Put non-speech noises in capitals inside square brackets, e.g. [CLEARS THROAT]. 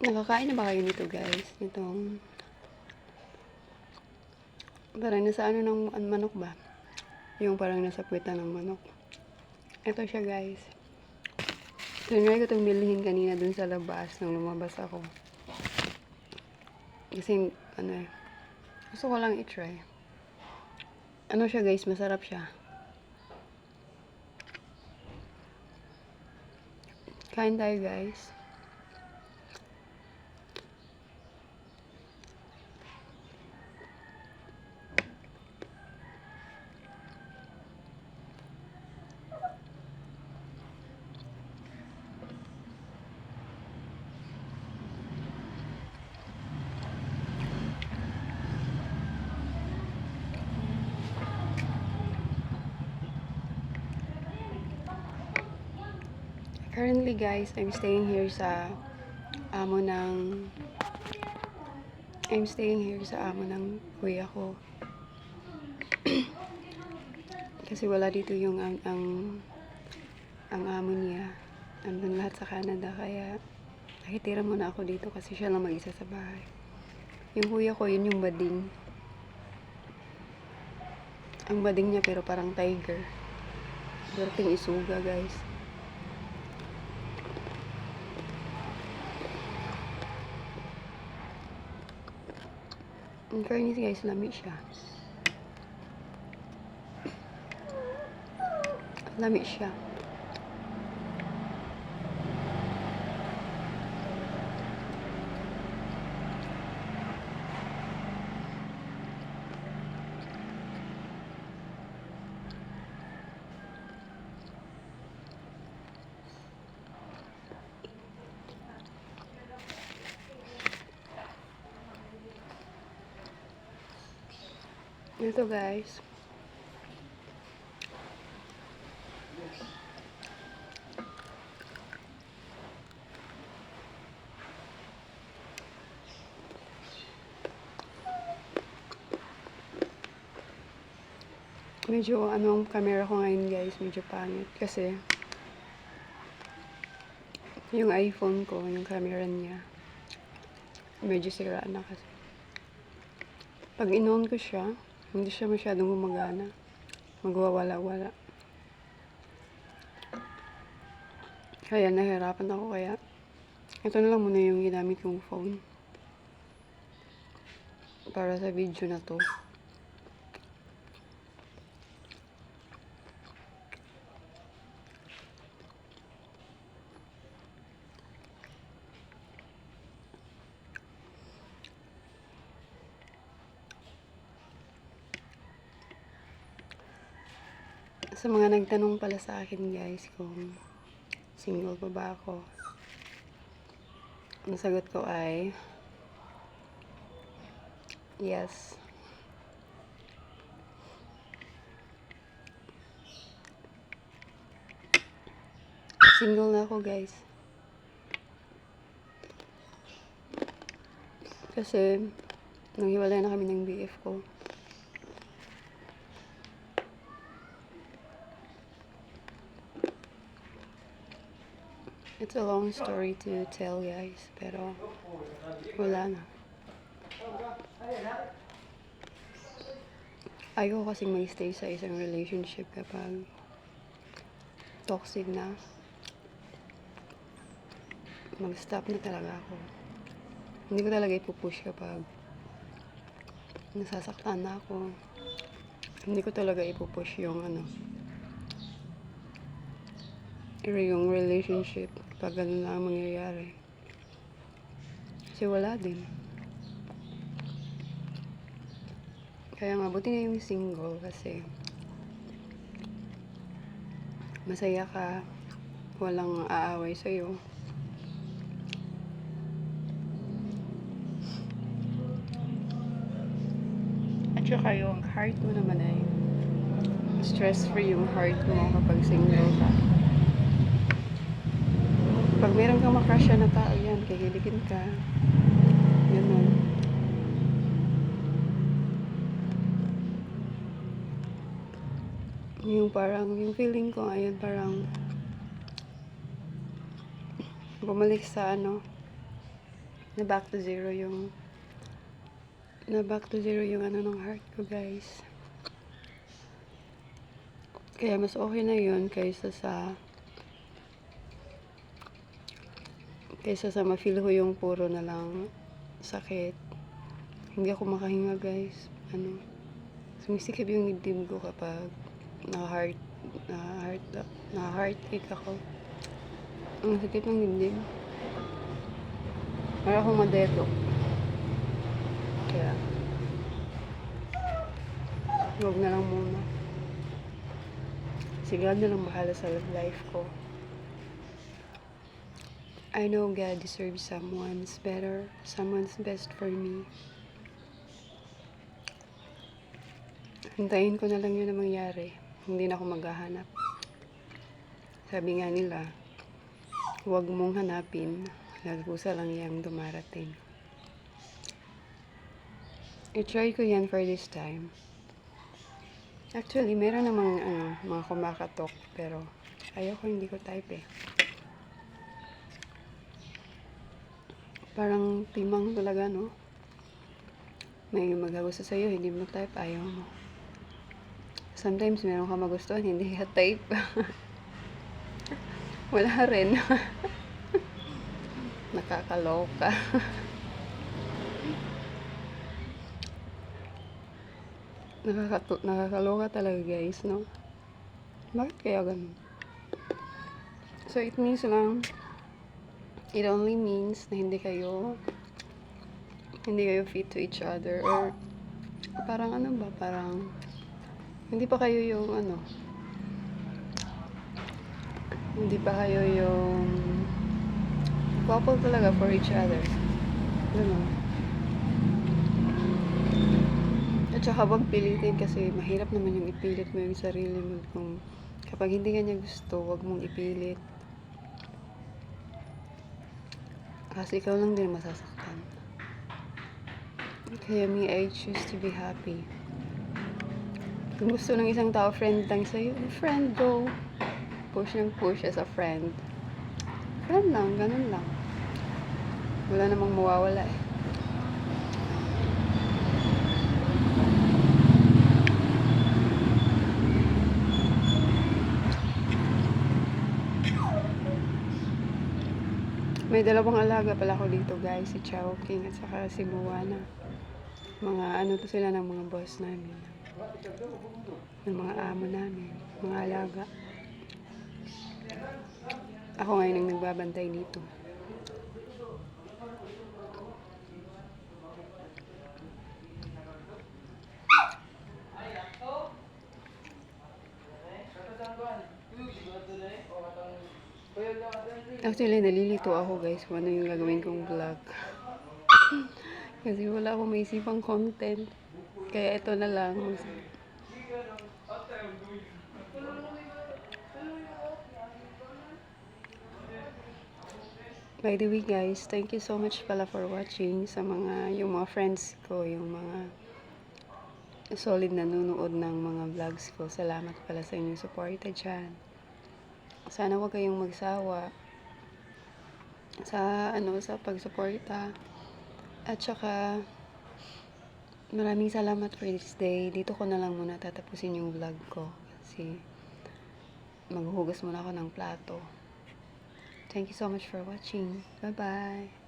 Nakakain na ba kayo nito guys? Itong parang nasa ano ng an- manok ba? Yung parang nasa puweta ng manok. Ito siya guys. Tinry ko itong bilhin kanina dun sa labas nung lumabas ako. Kasi ano eh. Gusto ko lang i-try. Ano siya guys? Masarap siya. Kain tayo guys. Currently guys, I'm staying here sa amo ng I'm staying here sa amo ng kuya ko. [CLEARS THROAT] Kasi wala dito yung ang ang, ang amo niya. Andun lahat sa Canada kaya nakitira muna ako dito kasi siya lang mag-isa sa bahay. Yung kuya ko, yun yung bading. Ang bading niya pero parang tiger. Berting isuga guys. In fairness guys, lami siya. Lami siya. Ito guys. Medyo anong camera ko ngayon guys, medyo pangit kasi yung iPhone ko, yung camera niya medyo sira na kasi. Pag in-on ko siya, hindi siya masyadong gumagana. Magwawala-wala. Kaya nahirapan ako kaya ito na lang muna yung ginamit kong phone. Para sa video na to. Sa mga nagtanong pala sa akin guys kung single pa ba ako. Ang sagot ko ay yes. Single na ako guys. Kasi nang hiwalay na kami ng BF ko. It's a long story to tell guys, pero wala na. Ayaw ko kasing mag-stay sa isang relationship kapag toxic na. Mag-stop na talaga ako. Hindi ko talaga ipupush kapag nasasaktan na ako. Hindi ko talaga ipupush yung ano, yung relationship, pag ganun na ang mangyayari. Kasi wala din. Kaya nga, buti na yung single kasi masaya ka, walang aaway sa'yo. At saka yung heart mo naman ay stress-free yung heart mo kapag single ka. Pag meron kang makrush na tao yan, kikiligin ka. Ganun. Yung parang, yung feeling ko ngayon parang bumalik sa ano, na back to zero yung na back to zero yung ano ng heart ko guys. Kaya mas okay na yun kaysa sa kaysa sa ma-feel ko yung puro na lang sakit. Hindi ako makahinga guys. Ano, sumisikip yung dibdib ko kapag na-heart na-heart na-heartache ako. Ang sakit ng dibdib. Para akong madeto. Kaya, huwag na lang muna. Si God na lang bahala sa life ko. I know God deserves someone's better, someone's best for me. Hintayin ko na lang yun na mangyari. Hindi na ako maghahanap. Sabi nga nila, huwag mong hanapin, nagkusa lang yung dumarating. I-try ko yan for this time. Actually, meron namang ano, mga kumakatok, pero ayoko hindi ko type eh. Parang timang talaga, no? May magagusto sa'yo, hindi mo type, ayaw mo. Sometimes meron ka magustuhan, hindi ka type. [LAUGHS] Wala rin. [LAUGHS] Nakakaloka. [LAUGHS] Nakakato- nakakaloka talaga guys, no? Bakit kaya ganun? So, it means lang, it only means na hindi kayo, hindi kayo fit to each other, or parang ano ba, parang, hindi pa kayo yung ano, hindi pa kayo yung couple talaga for each other. Ganun. At saka wag pilitin kasi mahirap naman yung ipilit mo yung sarili mo kung kapag hindi ka niya gusto, wag mong ipilit. Kasi ikaw lang din masasaktan. Kaya me, I choose to be happy. Kung gusto ng isang tao, friend lang sa'yo, friend, go. Push ng push as a friend. Friend lang, ganun lang. Wala namang mawawala eh. May dalawang alaga pala ako dito guys, si Chow King at saka si Buwana. Mga ano to sila ng mga boss namin. Ng mga amo namin, mga alaga. Ako ngayon ang nagbabantay dito. Actually, nalilito ako guys kung ano yung gagawin kong vlog. [LAUGHS] Kasi wala akong maisipang content. Kaya ito na lang. By the way guys, thank you so much pala for watching sa mga, yung mga friends ko, yung mga solid na nanonood ng mga vlogs ko. Salamat pala sa inyong suporta dyan. Sana wag kayong magsawa sa ano sa pagsuporta. At saka maraming salamat for this day. Dito ko na lang muna tatapusin yung vlog ko kasi maghuhugas muna ako ng plato. Thank you so much for watching. Bye-bye.